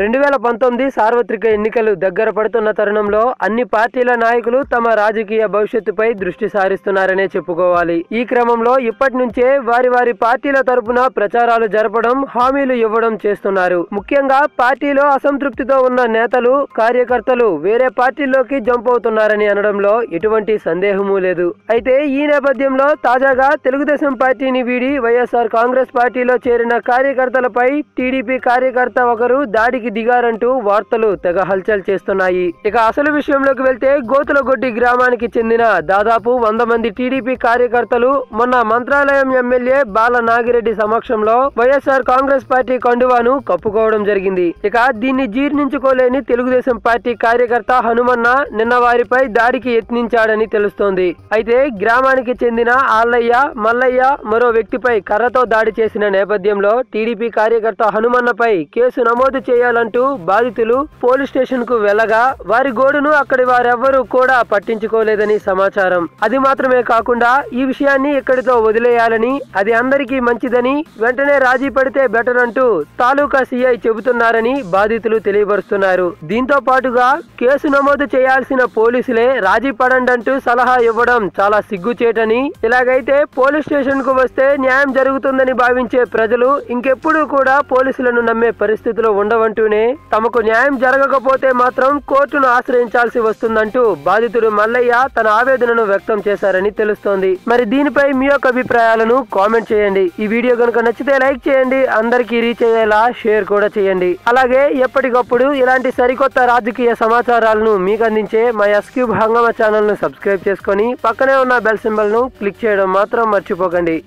రెండు వేల పంతొమ్మిది సార్వత్రిక ఎన్నికలు దగ్గర పడుతున్న తరుణంలో అన్ని పార్టీల నాయకులు తమ రాజకీయ భవిష్యత్తుపై దృష్టి సారిస్తున్నారనే చెప్పుకోవాలి. ఈ క్రమంలో ఇప్పటి నుంచే వారి వారి పార్టీల తరపున ప్రచారాలు జరపడం హామీలు ఇవ్వడం చేస్తున్నారు. ముఖ్యంగా పార్టీలో అసంతృప్తితో ఉన్న నేతలు కార్యకర్తలు వేరే పార్టీల్లోకి జంప్ అవుతున్నారని అనడంలో ఎటువంటి సందేహమూ లేదు. అయితే ఈ నేపథ్యంలో తాజాగా తెలుగుదేశం పార్టీని వీడి వైఎస్ఆర్ కాంగ్రెస్ పార్టీలో చేరిన కార్యకర్తలపై టీడీపీ కార్యకర్త ఒకరు దాడికి దిగారంటూ వార్తలు తెగ హల్చల్ చేస్తున్నాయి. ఇక అసలు విషయంలోకి వెళ్తే గోతులగొడ్డి గ్రామానికి చెందిన దాదాపు వంద మంది టీడీపీ కార్యకర్తలు మొన్న మంత్రాలయం ఎమ్మెల్యే బాల నాగిరెడ్డి సమక్షంలో వైఎస్ఆర్ కాంగ్రెస్ పార్టీ కండువాను కప్పుకోవడం జరిగింది. ఇక దీన్ని జీర్ణించుకోలేని తెలుగుదేశం పార్టీ కార్యకర్త హనుమన్న నిన్న వారిపై దాడికి యత్నించాడని తెలుస్తోంది. అయితే గ్రామానికి చెందిన ఆల్లయ్య మల్లయ్య మరో వ్యక్తిపై కర్రతో దాడి చేసిన నేపథ్యంలో టీడీపీ కార్యకర్త హనుమన్నపై కేసు నమోదు చేయాలంటూ బాధితులు పోలీస్ స్టేషన్కు వెళ్ళగా వారి గోడును అక్కడి వారెవ్వరూ కూడా పట్టించుకోలేదని సమాచారం. అది మాత్రమే కాకుండా ఈ విషయాన్ని ఇక్కడితో వదిలేయాలని అది అందరికీ మంచిదని వెంటనే రాజీ పడితే బెటర్ అంటూ తాలూకా సీఐ చెబుతున్నారని బాధితులు తెలియపరుస్తున్నారు. దీంతో పాటుగా కేసు నమోదు చేయాల్సిన పోలీసులే రాజీ పడండంటూ సలహా ఇవ్వడం చాలా సిగ్గుచేటని ఇలాగైతే పోలీస్ స్టేషన్కు వస్తే న్యాయం జరుగుతుందని భావించే ప్రజలు ఇంకెప్పుడు కూడా పోలీసులను నమ్మే పరిస్థితిలో ఉండవంటూ ఉండవంటూనే తమకు న్యాయం జరగకపోతే మాత్రం కోర్టును ఆశ్రయించాల్సి వస్తుందంటూ బాధితుడు మల్లయ్య తన ఆవేదనను వ్యక్తం చేశారని తెలుస్తోంది. మరి దీనిపై మీ యొక్క అభిప్రాయాలను కామెంట్ చేయండి. ఈ వీడియో కనుక నచ్చితే లైక్ చేయండి అందరికీ రీచ్ అయ్యేలా షేర్ కూడా చేయండి. అలాగే ఎప్పటికప్పుడు ఇలాంటి సరికొత్త రాజకీయ సమాచారాలను మీకు అందించే మా ఎస్క్యూబ్ హంగమ ఛానల్ను సబ్స్క్రైబ్ చేసుకొని పక్కనే ఉన్న బెల్ సింబల్ను క్లిక్ చేయడం మాత్రం మర్చిపోకండి.